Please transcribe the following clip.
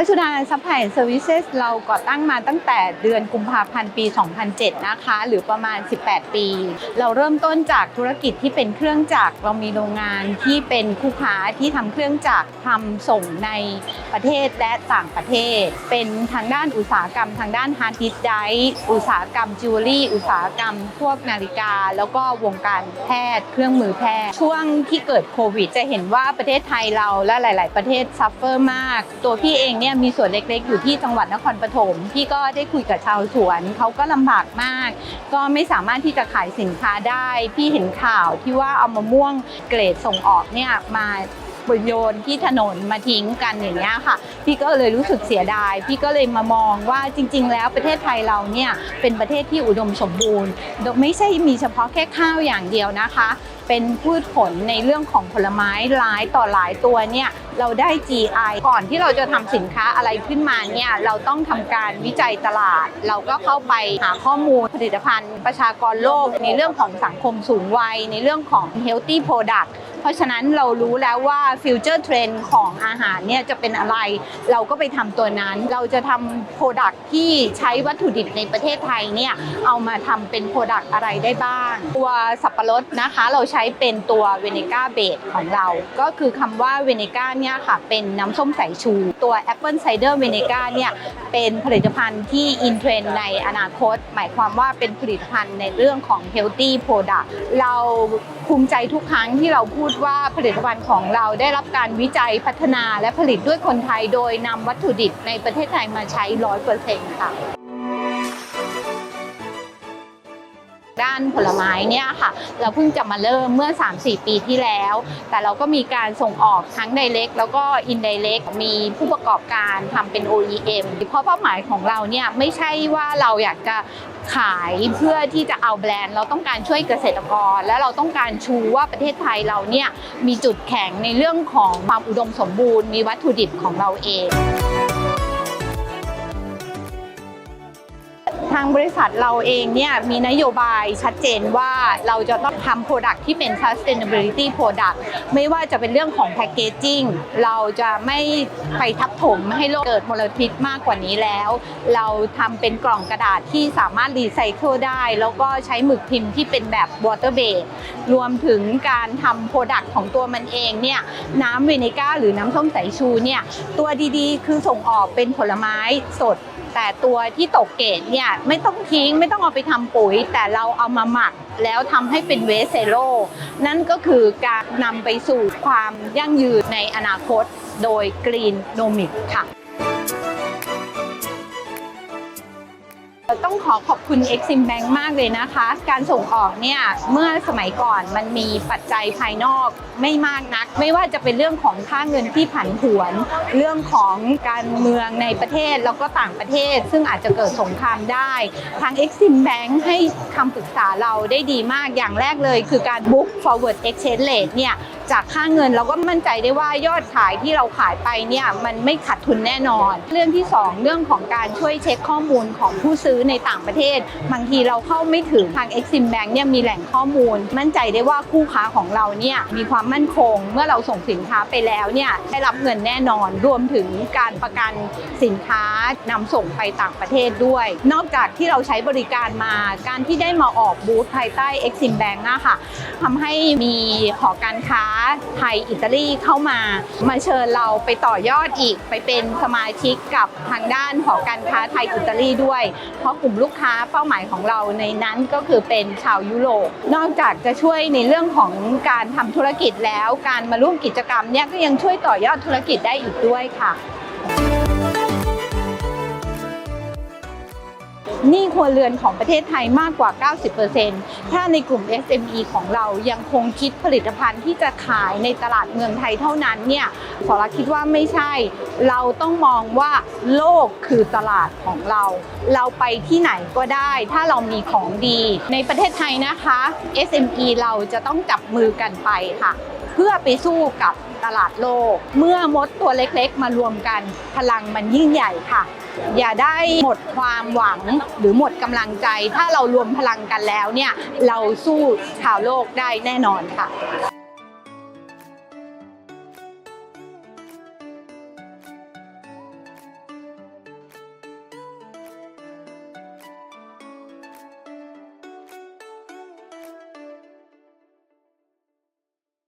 พัชนาซัพพลายเซอร์วิสเซสเราก่อตั้งมาตั้งแต่เดือนกุมภาพันธ์ปี 2007 นะคะ หรือประมาณ 18 ปี เราเริ่มต้นจากธุรกิจที่เป็นเครื่องจักรเรามีโรงงานที่เป็นคู่ค้าที่ทำเครื่องจักรทำส่งในประเทศและต่างประเทศ เป็นทางด้านอุตสาหกรรม ทางด้านฮาร์ดดิสก์ไดอุตสาหกรรมจิวเวลรี่ อุตสาหกรรมพวกนาฬิกา แล้วก็วงการแพทย์ เครื่องมือแพทย์ ช่วงที่เกิดโควิด จะเห็นว่าประเทศไทยเราและหลาย ๆ ประเทศซัฟเฟอร์มาก ตัวพี่เองเนี่ยมีสวนเล็กๆ อยู่ที่จังหวัดนครปฐมพี่ก็ได้คุยกับชาวสวนเขาก็ลำบากมาก ก็ไม่สามารถที่จะขายสินค้าได้พี่เห็นข่าวที่ว่าเอามะม่วงเกรดส่งออกเนี่ยมาโยนที่ถนนมาทิ้งกันอย่างเงี้ยค่ะ พี่ก็เลยรู้สึกเสียดาย พี่ก็เลยมามองว่าจริง ๆ แล้วประเทศไทยเราเนี่ยเป็นประเทศที่อุดมสมบูรณ์ไม่ใช่มีเฉพาะแค่ข้าวอย่างเดียวนะคะ เป็นพืชผลในเรื่องของผลไม้หลายต่อหลายตัวเนี่ยเราได้ GI ก่อนที่เราจะทำสินค้าอะไรขึ้นมาเนี่ยเราต้องทำการวิจัยตลาด เราก็เข้าไปหาข้อมูลผลิตภัณฑ์ ประชากรโลกในเรื่องของสังคมสูงวัย ในเรื่องของ healthy product เพราะฉะนั้นเรารู้แล้วว่าฟิวเจอร์เทรนด์ของอาหารเนี่ยจะเป็นอะไร เราก็ไปทำตัวนั้น เราจะทำโปรดักที่ใช้วัตถุดิบในประเทศไทยเนี่ยเอามาทำเป็นโปรดักอะไรได้บ้าง ตัวสับปะรดนะคะ เราใช้้เป็นตัวเวเนก้าเบสของเรา ก็คือคำว่าเวเนก้าเนี่ยค่ะ เป็นน้ำส้มสายชู ตัวแอปเปิลไซเดอร์เวเนก้าเนี่ยเป็นผลิตภัณฑ์ที่อินเทรนในอนาคต หมายความว่าเป็นผลิตภัณฑ์ในเรื่องของ healthy product เราภูมิใจทุกครั้งที่เราพูดว่าผลิตภัณฑ์ของเราได้รับการวิจัยพัฒนาและผลิตด้วยคนไทยโดยนำวัตถุดิบในประเทศไทยมาใช้ร้อยเปอร์เซ็นต์ค่ะ ด้านผลไม้เนี่ยค่ะ เราเพิ่งจะมาเริ่มเมื่อ 3-4 ปีที่แล้ว แต่เราก็มีการส่งออกทั้ง direct แล้วก็ indirect มีผู้ประกอบการทำเป็น OEM เพราะเป้าหมายของเราเนี่ยไม่ใช่ว่าเราอยากจะขายเพื่อที่จะเอาแบรนด์ เราต้องการช่วยเกษตรกร และเราต้องการชูว่าประเทศไทยเราเนี่ยมีจุดแข็งในเรื่องของความอุดมสมบูรณ์ มีวัตถุดิบของเราเอง ทางบริษัทเราเองเนี่ยมีนโยบายชัดเจนว่าเราจะต้องทำ Product ที่เป็น sustainability product ไม่ว่าจะเป็นเรื่องของ packaging เราจะไม่ไปทับถมให้โลกเกิดมลพิษมากกว่านี้แล้ว เราทำเป็นกล่องกระดาษที่สามารถรีไซเคิลได้ แล้วก็ใช้หมึกพิมพ์ที่เป็นแบบ water Base รวมถึงการทำ Product ของตัวมันเองเนี่ยน้ำเวนิก้าหรือน้ำส้มสายชูเนี่ยตัวดีๆ คือส่งออกเป็นผลไม้สด แต่ตัวที่ตกเกรดเนี่ยไม่ต้องทิ้งไม่ต้องเอาไปทำปุ๋ย แต่เราเอามาหมักแล้วทำให้เป็นเวสเซโลนั่นก็คือการนำไปสู่ความยั่งยืนในอนาคตโดยกรีนโนมิกค่ะ ต้องขอขอบคุณ Exim Bank มากเลยนะคะ การส่งออกเนี่ยเมื่อสมัยก่อนมันมีปัจจัยภายนอกไม่มากนัก ไม่ว่าจะเป็นเรื่องของค่าเงินที่ผันผวน เรื่องของการเมืองในประเทศแล้วก็ต่างประเทศ ซึ่งอาจจะเกิดสงครามได้ ทาง Exim Bank ให้ คำปรึกษาเราได้ดีมากอย่างแรกเลย คือการ book forward exchange rate เนี่ยจากค่าเงินเราก็มั่นใจได้ว่ายอดขายที่เราขายไปเนี่ยมันไม่ขาดทุนแน่นอน เรื่องที่ 2 เรื่องของการช่วยเช็คข้อมูลของผู้ซื้อในต่างประเทศ บางทีเราเข้าไม่ถึงทาง Exim Bank เนี่ยมีแหล่งข้อมูล มั่นใจได้ว่าคู่ค้าของเราเนี่ยมีความมั่นคง เมื่อเราส่งสินค้าไปแล้วเนี่ยได้รับเงินแน่นอน รวมถึงการประกันสินค้านำส่งไปต่างประเทศด้วย นอกจากที่เราใช้บริการมาการที่ได้มาออกบูธภายใต้ Exim Bank อะค่ะทำให้มีหอการค้าไทยอิตาลีเข้ามา มาเชิญเราไปต่อยอดอีก ไปเป็นสมาชิกกับทางด้านหอการค้าไทยอิตาลีด้วย เพราะกลุ่มลูกค้าเป้าหมายของเราในนั้นก็คือเป็นชาวยุโรป นอกจากจะช่วยในเรื่องของการทำธุรกิจแล้ว การมาร่วมกิจกรรมเนี่ยก็ยังช่วยต่อยอดธุรกิจได้อีกด้วยค่ะ หนี้ครัวเรือนของประเทศไทยมากกว่า 90%ถ้าในกลุ่ม SME ของเรายังคงคิดผลิตภัณฑ์ที่จะขายในตลาดเมืองไทยเท่านั้นเนี่ยสรคิดว่าไม่ใช่ เราต้องมองว่าโลกคือตลาดของเรา เราไปที่ไหนก็ได้ ถ้าเรามีของดี ในประเทศไทยนะคะ SME เราจะต้องจับมือกันไปค่ะ เพื่อไปสู้กับตลาดโลก เมื่อมดตัวเล็กๆ มารวมกัน พลังมันยิ่งใหญ่ค่ะ อย่าได้หมดความหวังหรือหมดกำลังใจ ถ้าเรารวมพลังกันแล้วเนี่ย เราสู้ชาวโลกได้แน่นอนค่ะ